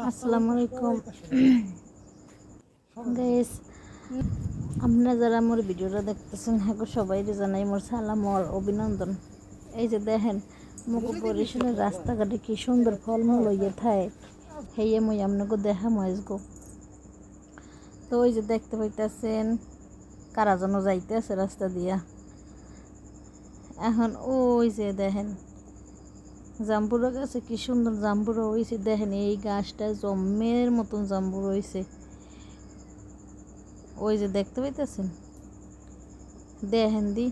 আসসালামু আলাইকুম। গাইস আপনারা যারা আমার ভিডিওটা দেখতেছেন হ্যাঁ গো, সবাই জানাই মোর সালাম অভিনন্দন। এই যে দেখেন মুখ রাস্তাঘাটে কি সুন্দর ফলমূল হইয়ে থাকে। হেয়ে মই আপনাকে দেখা মহেশ গো তো ওই যে দেখতে পাইতেছেন, কারা যেন যাইতে আছে রাস্তা দিয়া। এখন ওই যে দেখেন জাম্বুরা গাছে, কি সুন্দর জাম্বুরা হয়েছে দেখেন এই গাছটা জম্মের মতন জাম্বুর হয়েছে ওই যে দেখতে পাইতেছেন? দেখেন দি,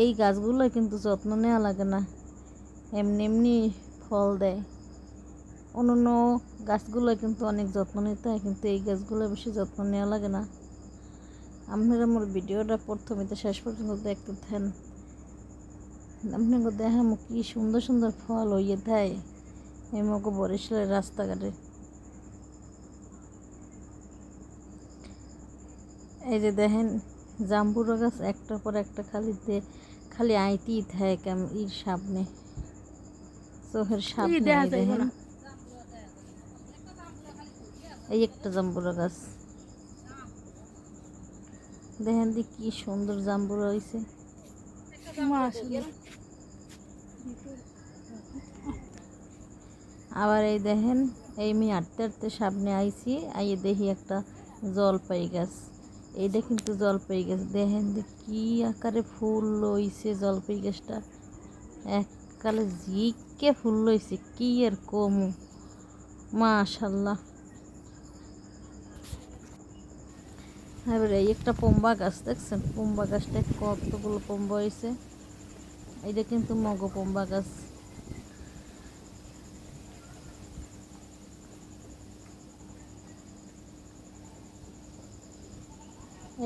এই গাছগুলো কিন্তু যত্ন নেওয়া লাগে না। এমনি এমনি ফল দেয়। অন্য গাছগুলো কিন্তু অনেক যত্ন নিতে হয়, কিন্তু এই গাছগুলো বেশি যত্ন নেওয়া লাগে না। আপনারা আমার ভিডিওটা প্রথমে শেষ পর্যন্ত দেখতে থাকেন আপনাকে দেখাম কি সুন্দর সুন্দর ফল হইয়ে দেয়? এমকে বরিশালের রাস্তাঘাটে। এই যে দেখেন জাম্বুরা গাছ একটার পর একটা খালিতে খালি আইতেই থাকে ইর সামনে। চোখের সামনে এই দেখেন এই একটা জাম্বুরা গাছ। দেখেন দি কি সুন্দর জাম্বুরা হয়েছে আবার এই দেখেন, এই আমি আটতে আটতে সামনে আইছি, আইয়ে দেখি একটা জলপাই গাছ। এইটা কিন্তু জলপাই গাছ। দেখেন কি আকারে ফুল লইছে জলপাই গাছটা। এককালে জিকে ফুল লইছে, কি আর কমু। মাশাল্লাহ এবারে এই একটা পম্বা গাছ দেখছেন? পম্বা গাছটা কতগুলো পম্বা হয়েছে এটা কিন্তু মগ পম্বা গাছ।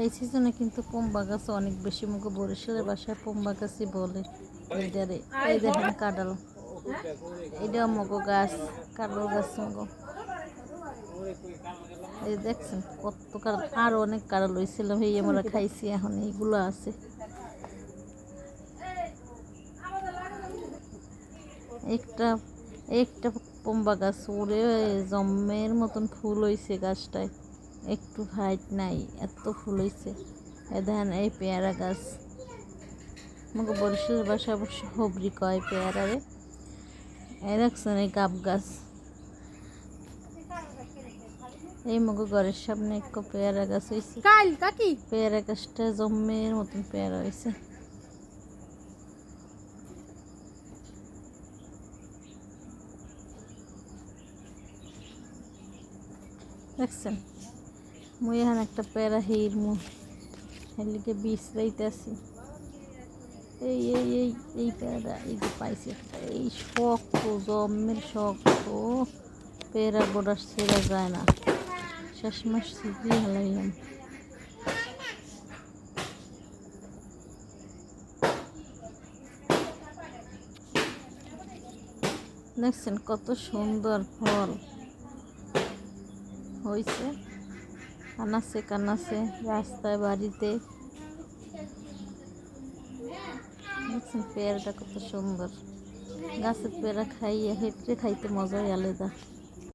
এই সিজনে কিন্তু পম্বা গাছ অনেক বেশি মুখ বরিশালের বাসায় পম্বা গাছই বলে। এইটারে, এই দেখেন কাডাল এটা মগ গাছ কাডাল গাছ মগ। এই দেখছেন কত কাডাল আর অনেক কাডাল হয়েছিল এই আমরা খাইছি, এখন এইগুলো আছে। একটা একটা পম্বা গাছ, ওরে জম্মের মতন ফুল হয়েছে গাছটায়। একটু হাইট নাই, এত ফুল হয়েছে এ দেখেন, এই পেয়ারা গাছ। আমাকে বরিশালের বাসা অবশ্য হবরি কয় পেয়ারারে এ দেখছেন, এই গাব গাছ। এই মগো ঘরের সামনে এক পেয়ারা গাছ হয়েছে কাল কাকি? পেয়ারা গাছটা জম্মের মতন পেয়ারা হয়েছে দেখছেন? মুই এখন একটা প্যারা হির মু হেলিকে বিষ রাইতেছি এই এই এই এই প্যারা এই যে পাইছি একটা। এই শক্ত জম্মের শক্ত পেয়ারা গোড়া ছেড়া যায় না। শেষ মাস হালাইলাম। দেখছেন কত সুন্দর ফল হয়েছে কানাসে কানাসে রাস্তায়, বাড়িতে। দেখছেন পেয়ারাটা কত সুন্দর। গাছের পেয়ারা খাইয়ে হেঁটে খাইতে মজাই আলাদা।